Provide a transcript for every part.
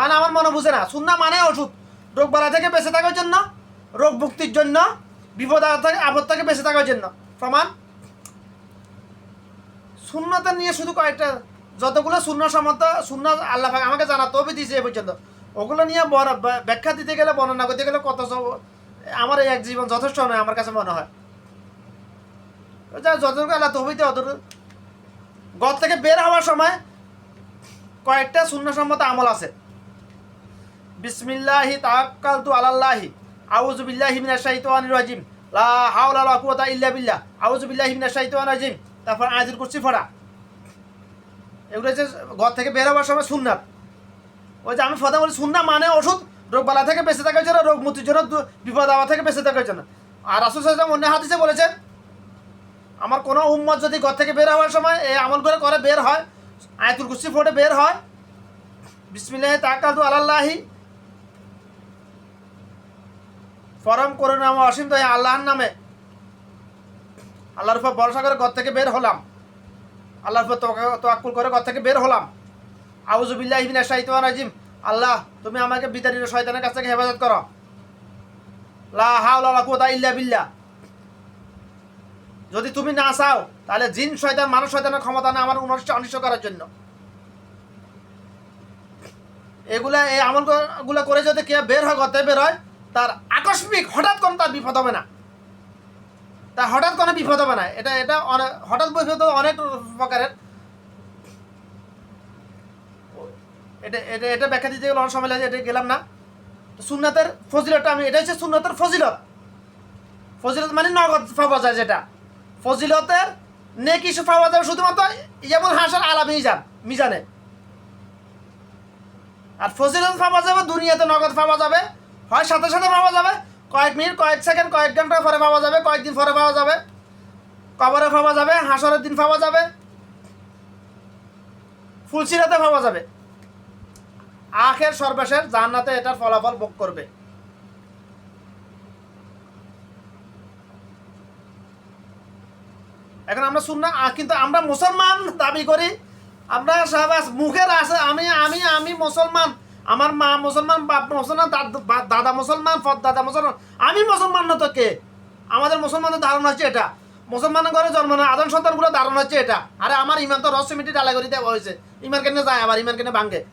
মানে আমার মনে বুঝে না। সুন্না মানে ওষুধ। রোগ বালা থেকে বেঁচে থাকার জন্য, রোগ মুক্তির জন্য, বিপদ আপদ থেকে বেঁচে থাকার জন্য। প্রমাণ? শূন্যতা নিয়ে শুধু কয়েকটা যতগুলো শূন্য সম্মত শূন্য আল্লাহ আমাকে জানা তবে দিয়েছে এ পর্যন্ত। ওগুলো নিয়ে বড় ব্যা- ব্যাখ্যা দিতে গেলে, বর্ণনা করতে গেলে কত সব আমার এই এক জীবন যথেষ্ট নয়, আমার কাছে মনে হয়। যা যতটুকু আল্লাহ তহবিতে অতটুকু ঘর থেকে বের হওয়ার সময় কয়েকটা শূন্যসম্মত আমল আছে। বিসমিল্লাহি তাওয়াক্কালতু আলাল্লাহি। আউযু বিল্লাহি মিনাশ শাইতানির রাজিম। লা হাওলা ওয়ালা কুওয়াতা ইল্লা বিল্লাহ। আউযু বিল্লাহি মিনাশ শাইতানির রাজিম। তারপর আয়াতুল কুরসি পড়া। এগুলো হচ্ছে ঘর থেকে বের হওয়ার সময় সুন্নাত। ওই যে আমি ফদা বলি সুন্না মানে ওষুধ রোগ বালা থেকে বেঁচে থাকার জন্য, রোগ মুক্তির জন্য বিপদ আওয়া থেকে বেঁচে থাকার জন্য। আর রাসুল সাল্লাম অন্য হাদিসে বলেছেন, আমার কোনো উম্মত যদি ঘর থেকে বের হওয়ার সময় এই আমল করে করে বের হয়, আয়াতুল কুরসি ফোটে বের হয়, বিসমিল্লাহ তাকাতু আলাল্লাহি ফরম করুন নাম অসীম দয়া আল্লাহর নামে। আল্লাহর উপর ভরসা করে ঘর থেকে বের হলাম। আল্লাহর উপর তোয়াক্কুল করে ঘর থেকে বের হলাম। আউজুবিল্লাহ ইবিনা রাজিম। আল্লাহ, তুমি আমাকে বিতাড়িত শয়তানের কাছ থেকে হেফাজত করো। লা হাওলা যদি তুমি না চাও, তাহলে জিন শয়তান, মানুষ শয়তানের ক্ষমতা না আমার অনিষ্ট অনিষ্ট করার জন্য। এগুলা এই আমলগুলো করে যদি কে বের হয় করতে বের হয় তার আকস্মিক, হঠাৎ কোনো তার বিপদ হবে না। তার হঠাৎ কোনো বিপদ হবে না। এটা এটা হঠাৎ বিপদ অনেক প্রকারের। এটা এটা এটা ব্যাখ্যা দিতে গেলে অনেক সময় লাগে, এটা গেলাম না। সুন্নাতের ফজিলতটা আমি এটা হচ্ছে সুন্নাতের ফজিলত। ফজিলত মানে নগদ পাওয়া যায় যেটা। ফজিলতের নে কিছু পাওয়া যাবে শুধুমাত্র যেমন হাসার আলা মিজান মিজানে। আর ফজিলত পাওয়া যাবে, দুনিয়াতে নগদ পাওয়া যাবে। হয়, সাথে সাথে পাওয়া যাবে। কয়েক মিনিট, কয়েক সেকেন্ড, কয়েক ঘণ্টা পরে পাওয়া যাবে কয়েকদিন পরে পাওয়া যাবে। কবরে পাওয়া যাবে, হাসরের দিন পাওয়া যাবে। ফুলসিরাতে পাওয়া যাবে। আখের সর্বশেষ জান্নাতে এটার ফলাফল ভোগ করবে। এখন আমরা শুন না কিন্তু আমরা মুসলমান দাবি করি। আমরা সবাই মুখের আছে, আমি আমি আমি মুসলমান। আমার মা মুসলমান, বাপ মুসলমান, দাদ- মুসলমান ফদ দাদা মুসলমান। আমি মুসলমান না তো কে? আমাদের মুসলমানের ধারণা হচ্ছে এটা। মুসলমানের ঘরে জন্ম না আদম সন্তানগুলো ধারণা হচ্ছে এটা। আরে আমার ইমান তো রহস্য মিটি ডালা করে দেওয়া হয়েছে। ইমান কেন যায় আবার, ইমান কেন ভাঙ্গে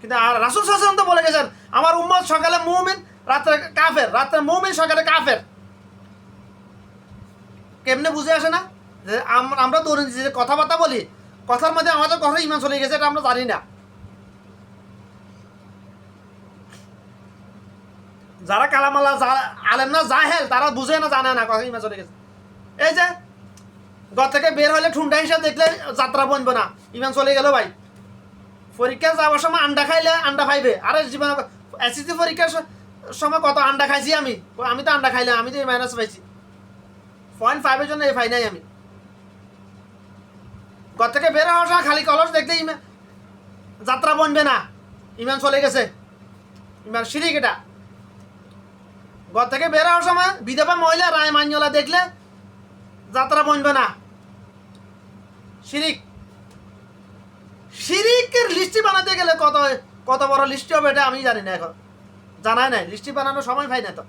কিন্তু আর রাসুল শাসন তো বলে গেছেন, আমার উম্মত সকালে মুমিন, রাত্রে কাফের, রাত্রে মুমিন সকালে কাফের। কেমনে বুঝে আসে না? যে আম- আমরা যে কথাবার্তা বলি, কথার মধ্যে আমাদের কথা ইমান চলে গেছে, এটা আমরা জানি না। যারা কালামালা আলেম না, জাহেল, তারা বুঝে না, জানে না কথা চলে গেছে। এই যে, ঘর থেকে বের হলে ঠুন্ডা হিসাবে দেখলে যাত্রা বনবে না। ইমান চলে গেল ভাই। পরীক্ষা যাওয়ার সময় আন্ডা খাইলে আন্ডা খাইবে। আরে জীবন এসএসসি পরীক্ষার সময় কত আন্ডা খাইছি আমি? আমি তো আন্ডা খাইলাম, আমি তো এই মাইনাস পাইছি। পয়েন্ট ফাইভের জন্য এই ফাই নাই আমি। ঘর থেকে বের হওয়ার সময় খালি কলস দেখতে ইমান যাত্রা বনবে না। ইমান চলে গেছে। ইমান সিঁড়ি এটা। ঘর থেকে বের হওয়ার সময় বিধবা মহিলা রায় মান্যলা দেখলে যাত্রা বনবে না। শিরিক। শিরিকের লিস্টি বানাতে গেলে কত কত বড় লিস্টি হবে এটা আমি জানি না এখন। জানাই নাই, লিস্টি বানানোর সময় পাই না তো।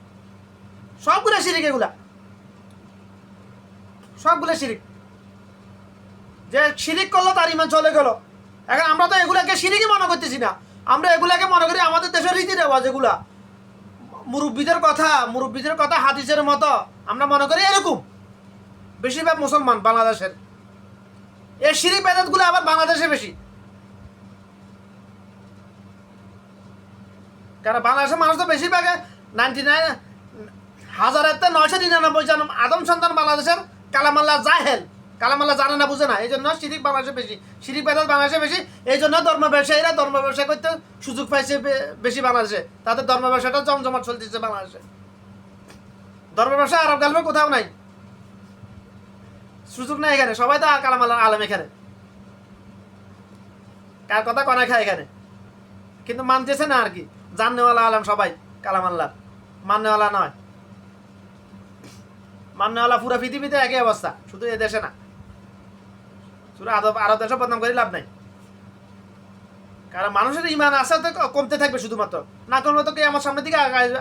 সবগুলো শিরিক এগুলা। সবগুলো শিরিক। যে শিরিক করল তার ইমান চলে গেল। এখন আমরা তো এগুলাকে শিরিকই মনে করতেছি না। আমরা এগুলাকে মনে করি আমাদের দেশের রীতি রেওয়াজ এগুলা। মুরব্বীদের কথা মুরব্বীদের কথা হাদিসের মতো। আমরা মনে করি এরকম। বেশিরভাগ মুসলমান বাংলাদেশের। এই শিরিক বেদাতগুলো আবার বাংলাদেশে বেশি। কারণ বাংলাদেশের মানুষ তো বেশিরভাগ নাইনটি নাইন হাজারের তো নয়শো নিরানব্বই জন আদম সন্তান বাংলাদেশের কালামাল্লা জাহেল। কালামাল্লা জানে না, বুঝে না। এই জন্য শিরিক বাংলাদেশে বেশি শিরিক বেদাত বাংলাদেশে বেশি। এই জন্য ধর্ম ব্যবসায়ীরা ধর্ম ব্যবসা করতে সুযোগ পাইছে বেশি বাংলাদেশে। তাদের ধর্ম ব্যবসাটা জমজমাট চলতেছে বাংলাদেশে। ধর্ম ব্যবসা আরব গালবে কোথাও নাই। সুযোগ নাই এখানে। সবাই তো কালামাল্লা আলম এখানে। কার কথা কনে খায় এখানে। কিন্তু মানতেছে না আর কি। জাননেওয়ালা আলম সবাই, কালামাল্লার। মাননেওয়ালা নয়। মাননেওয়ালা পুরো পৃথিবীতে একই অবস্থা, শুধু এ দেশে না। শুধু আরব আরব দেশে বদনাম করে লাভ নাই। কারণ মানুষের ইমান আশা তো কমতে থাকবে শুধুমাত্র। না কমলে তো কে আমার সামনের দিকে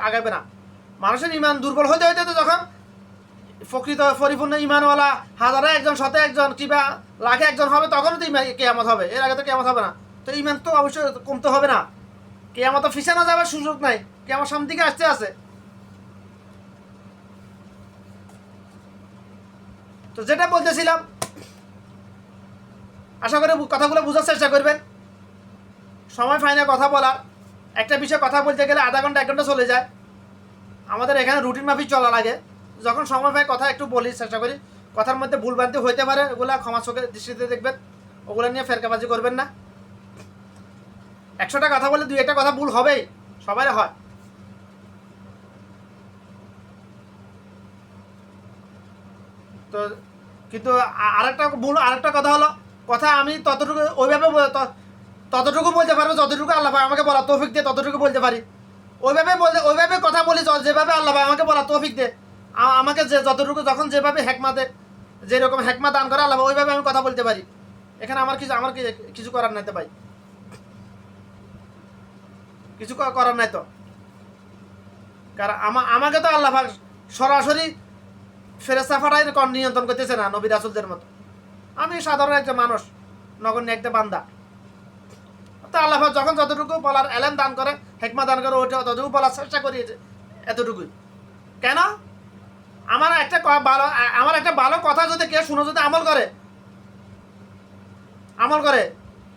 আগাবে না। মানুষের ইমান দুর্বল হইতে হইতে তো যখন প্রকৃত পরিপূর্ণ ইমানওয়ালা হাজারে একজন, শতে একজন, কিংবা লাখে একজন হবে, তখনও তো ইমান কেয়ামত হবে। এর আগে তো কেয়ামত হবে না। তো ইমান তো অবশ্যই কমতে হবে না। কেয়ামত ফিসানো যাওয়ার সুযোগ নাই। কেয়ামত সামনের দিকে আসতে আছে। তো যেটা বলতেছিলাম আশা করি কথাগুলো বোঝার চেষ্টা করবেন। সময় পাই না কথা বলার। একটা বিষয়ে কথা বলতে গেলে আধা ঘণ্টা, এক ঘণ্টা চলে যায়। আমাদের এখানে রুটিন মাফিক চলা লাগে। যখন সময় পাই কথা একটু বলি, চেষ্টা করি। কথার মধ্যে ভুলভ্রান্তি হইতে পারে, ওগুলা ক্ষমা চোখের দৃষ্টিতে দেখবেন। ওগুলো নিয়ে ফেরকাবাজি করবেন না। একশোটা কথা বলে দুই একটা কথা ভুল হবেই। সবাই হয়। তো, কিন্তু আরেকটা ভুল, আরেকটা কথা হলো কথা আমি ততটুকু ওইভাবে ততটুকু বলতে পারব যতটুকু আল্লাহ ভাই আমাকে বলা তৌফিক দিয়ে ততটুকু বলতে পারি। ওইভাবে বলতে ওইভাবে কথা বলি যেভাবে আল্লাহ ভাই আমাকে বলা তৌফিক দে। আমাকে যে, যতটুকু, যখন যেভাবে হেকমা দে, যেরকম হেকমা দান করে আল্লাহ ওইভাবে আমি কথা বলতে পারি। এখানে আমার কিছু আমার কিছু করার নাই তো ভাই। কিছু করার নাই তো। কারণ আমা, আমাকে তো আল্লাহ সরাসরি ফেরেস্তা ফাটাই নিয়ন্ত্রণ করতেছে না নবী রাসুলদের মতো। আমি সাধারণ একটা মানুষ, নগণ্য একটা বান্দা। তো আল্লাহ যখন যতটুকু বলার এলেন দান করে হেকমা দান করে, ওইটা ততটুকু বলার চেষ্টা করিয়েছে, এতটুকুই। কেন? আমার একটা ভালো, আমার একটা ভালো কথা যদি কেউ শুনে, যদি আমল করে আমল করে,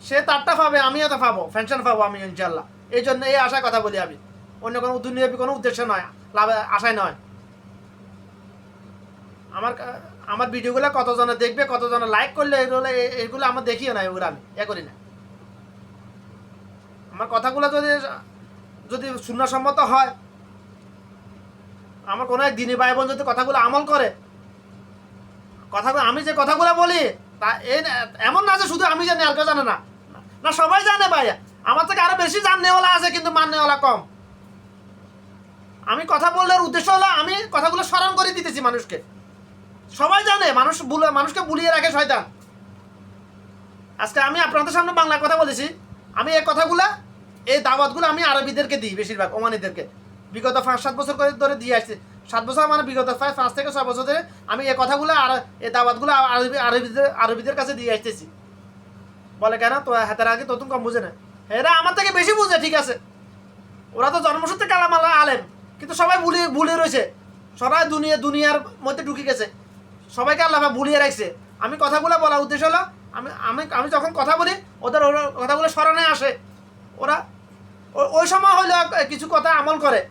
সে তারটা পাবে, আমিও তো পাবো পেনশন পাবো আমি ইনশাল্লাহ এই জন্য এই আশায় কথা বলি আমি। অন্য কোনো দুনিয়াবি কোনো উদ্দেশ্য নয়, লাভ আশায় নয়। আমার আমার ভিডিওগুলো কতজনে দেখবে, কতজনে লাইক করলে এগুলো এগুলো আমার দেখিও না, এগুলো আমি এ করি না। আমার কথাগুলো যদি যদি শূন্যসম্মত হয়, আমার কোনো এক দিনী ভাই বোন যদি কথাগুলো আমল করে, কথাগুলো আমি যে কথাগুলো বলি, তা এই এমন না যে শুধু আমি জানি, আর কেউ জানে না। না, সবাই জানে ভাই আমার থেকে আরও বেশি জাননেওয়ালা আছে কিন্তু মাননেওয়ালা কম। আমি কথা বললে উদ্দেশ্য হলো আমি কথাগুলো স্মরণ করে দিতেছি মানুষকে। সবাই জানে, মানুষ মানুষকে বুলিয়ে রাখে শয়তান। আজকে আমি আপনাদের সামনে বাংলা কথা বলেছি। আমি এই কথাগুলা, এই দাওয়াতগুলো আমি আরবিদেরকে দিই বেশিরভাগ, ওমানিদেরকে। বিগত পাঁচ, সাত বছর করে ধরে দিয়ে আসছি। সাত বছর মানে বিগত প্রায় পাঁচ থেকে ছয় বছর ধরে আমি এই কথাগুলো আর এই দাওয়াতগুলো আরবি, আরবিদের আরবিদের কাছে দিয়ে আসতেছি। বলে, কেন? তো, হাতের আগে তো তুমি কম বুঝে না। এরা আমার থেকে বেশি বুঝে, ঠিক আছে। ওরা তো জন্মসূত্রে কালামালা আলেম, কিন্তু সবাই ভুলিয়ে ভুলে রয়েছে। সবাই দুনিয়া, দুনিয়ার মধ্যে ঢুকে গেছে। সবাইকে আল্লাহ ভুলিয়ে রাখছে। আমি কথাগুলো বলার উদ্দেশ্য হলো, আমি আমি আমি যখন কথা বলি, ওদের কথাগুলো স্মরণে আসে। ওরা ওই সময় হইল কিছু কথা আমল করে।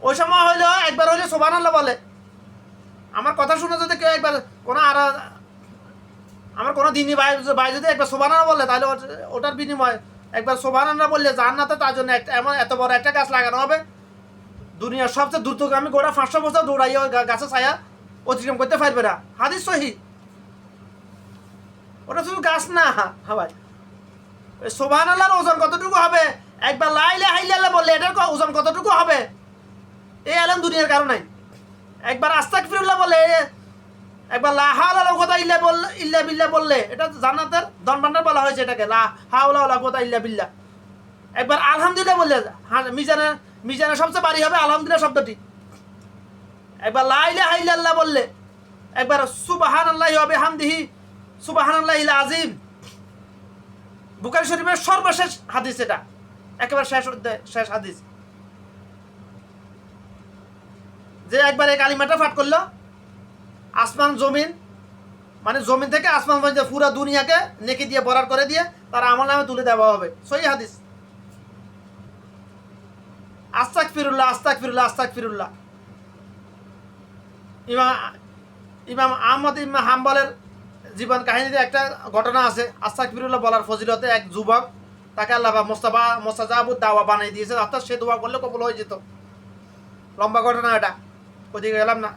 ওই সময় হইল একবার হইলে সোবান আল্লাহ বলে। আমার কথা শুনে যদি কেউ একবার কোনো আর আমার কোনো দিনই ভাই ভাই যদি একবার সোবানা বলে, তাহলে ওট- ওটার বিনিময় একবার সোবানা বললে জান্নাতে তার জন্য একটা এমন এত বড় একটা গাছ লাগানো হবে। দুনিয়ার সবচেয়ে দ্রুতগামী গোড়া পাঁচশো বছর দৌড়াইয়া গাছে ছায়া অতিক্রম করতে পারবে না। হাদিস সহি। ওটা শুধু গাছ না হ্যাঁ ভাই। সোভান আল্লাহর ওজন কতটুকু হবে? একবার লাইলে হাইলে বললে এটার ওজন কতটুকু হবে? এই আলম দুনিয়ার কারণে একবার আস্তাক ফিরুল্লাহ বলে একবার লা হাওলা ওয়ালা কুওয়াতা ইল্লা বললে ইল্লা বিল্লা বললে, এটা জান্নাতের দনবান্ডার বলা হয়েছে এটাকে, লা ওয়ালা কুওয়াতা ইল্লা বিল্লা একবার আলহামদুলিল্লাহ বললে মিজানের মিজানের সবচেয়ে বাড়ি হবে আলহামদুলিল্লাহ শব্দটি। একবার লা ইলাহা ইল্লাল্লাহ বললে একবার সুবহানাল্লাহি ওয়া বিহামদিহি সুবহানাল্লাহিল আজিম বুখারী শরীফের সর্বশেষ হাদিস এটা। একেবারে শেষ শেষ হাদিস। যে একবার এই কালিমাটা পাঠ করল, আসমান, জমিন মানে জমিন থেকে আসমান পর্যন্ত পুরো দুনিয়াকে নেকি দিয়ে, বরার করে দিয়ে তার আমল নামে তুলে দেওয়া হবে। সই হাদিস। আস্তাক ফিরুল্লাহ আস্তাক ফিরুল্লাহ আস্তাক ফিরুল্লাহ ইমাম ইমাম আহমদ ইমাম হাম্বলের জীবন কাহিনীতে একটা ঘটনা আছে। আস্তাক ফিরুল্লাহ বলার ফজিলতে এক যুবক তাকে আল্লাহ মোস্তাফা মোস্তাজাবুদ দাওয়া বানিয়ে দিয়েছে অর্থাৎ সে দোয়া করলে কবল হয়ে যেত। লম্বা ঘটনা এটা। ওদিকে গেলাম না।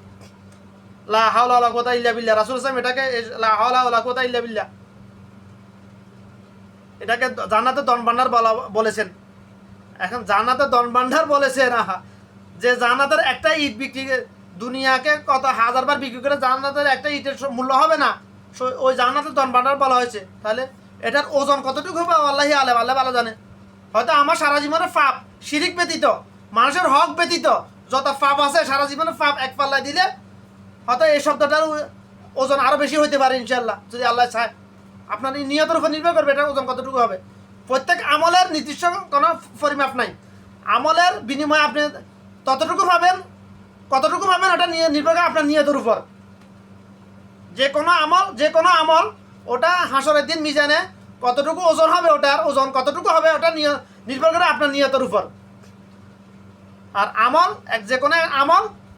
লা হাওলা কুওয়াতা ইল্লা বিল্লাহ। রাসূল সাহেব এটাকে লা হাওলা কুওয়াতা ইল্লা বিল্লাহ। এটাকে জান্নাতে দন ভান্ডার বলা, বলেছেন। এখন জান্নাতে দন ভান্ডার বলেছেন, আহা। যে জান্নাতের একটা ইট বিক্রি দুনিয়াকে কত হাজারবার বিক্রি করে জান্নাতের একটা ইটের মূল্য হবে না? ওই জান্নাতের দন ভান্ডার বলা হয়েছে। তাহলে এটার ওজন কতটুকু হবে? আল্লাহি আলেম, আল্লাহ ভালো জানে। হয়তো আমার সারা জীবনের ফাপ, শিরিক ব্যতীত, মানুষের হক ব্যতীত যত ফাপ আছে, সারা জীবনের ফাপ এক পাল্লায় দিলে হয়তো এই শব্দটার ওজন আরও বেশি হইতে পারে ইনশাল্লাহ যদি আল্লাহ চায়। আপনার নিয়তের উপর নির্ভর করবে এটার ওজন কতটুকু হবে। প্রত্যেক আমলের নির্দিষ্ট কোনো পরিমাপ নাই। আমলের বিনিময়ে আপনি ততটুকু পাবেন কতটুকু পাবেন ওটা নিয়ে নির্ভর করে আপনার নিয়তের উপর। যে কোনো আমল, যে কোনো আমল, ওটা হাসরের দিন মিজানে কতটুকু ওজন হবে ওটার, ওজন কতটুকু হবে ওটা নির্ভর করে আপনার নিয়তের উপর। আর আমল, এক যে কোনো আমল